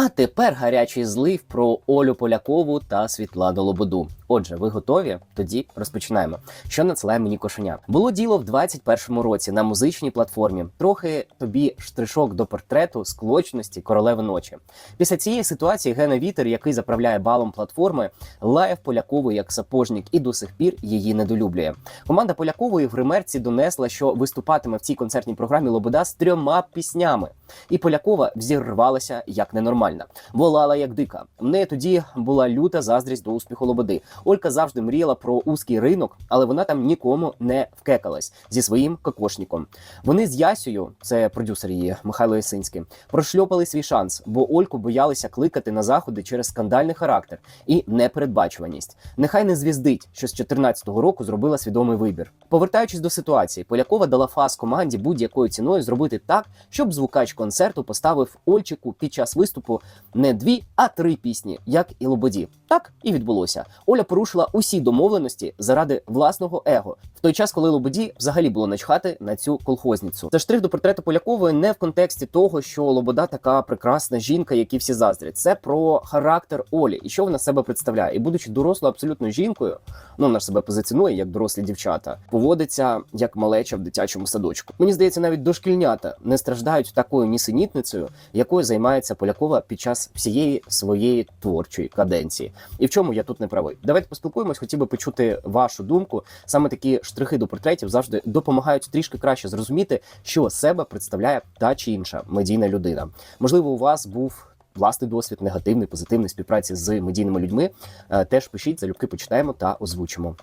А тепер гарячий злив про Олю Полякову та Світлану Лободу. Отже, ви готові? Тоді розпочинаємо. Що надсилає мені кошеня? Було діло в 21-му році на музичній платформі. Трохи тобі штришок до портрету склочності королеви ночі. Після цієї ситуації Гена Вітер, який заправляє балом платформи, лаяв Полякову як сапожник і до сих пір її недолюблює. Команда Полякової в гримерці донесла, що виступатиме в цій концертній програмі Лобода з трьома піснями. І Полякова взірвалася як ненормальна, волала як дика. В неї тоді була люта заздрість до успіху Лободи. Олька завжди мріяла про узкий ринок, але вона там нікому не вкекалась зі своїм кокошником. Вони з Ясею, це продюсер її Михайло Ясинський, прошльопали свій шанс, бо Ольку боялися кликати на заходи через скандальний характер і непередбачуваність. Нехай не звіздить, що з 14-го року зробила свідомий вибір. Повертаючись до ситуації, Полякова дала фас команді будь-якою ціною зробити так, щоб звукач концерту поставив Ольчику під час виступу не дві, а три пісні, як і Лободі. Так і відбулося. Оля порушила усі домовленості заради власного его. В той час, коли Лободі взагалі було начхати на цю колхозницю. Це штрих до портрету Полякової не в контексті того, що Лобода така прекрасна жінка, які всі заздрять. Це про характер Олі і що вона себе представляє. І будучи дорослою абсолютно жінкою, ну вона ж себе позиціонує як дорослі дівчата, поводиться як малеча в дитячому садочку. Мені здається, навіть дошкільнята не страждають такою нісенітницею, якою займається Полякова під час всієї своєї творчої каденції. І в чому я тут не правий? Давайте поспілкуємось, хотів би почути вашу думку. Саме такі штрихи до портретів завжди допомагають трішки краще зрозуміти, що себе представляє та чи інша медійна людина. Можливо, у вас був. Власний досвід, негативний, позитивний співпраці з медійними людьми. Е, Теж пишіть залюбки, почитаємо та озвучимо.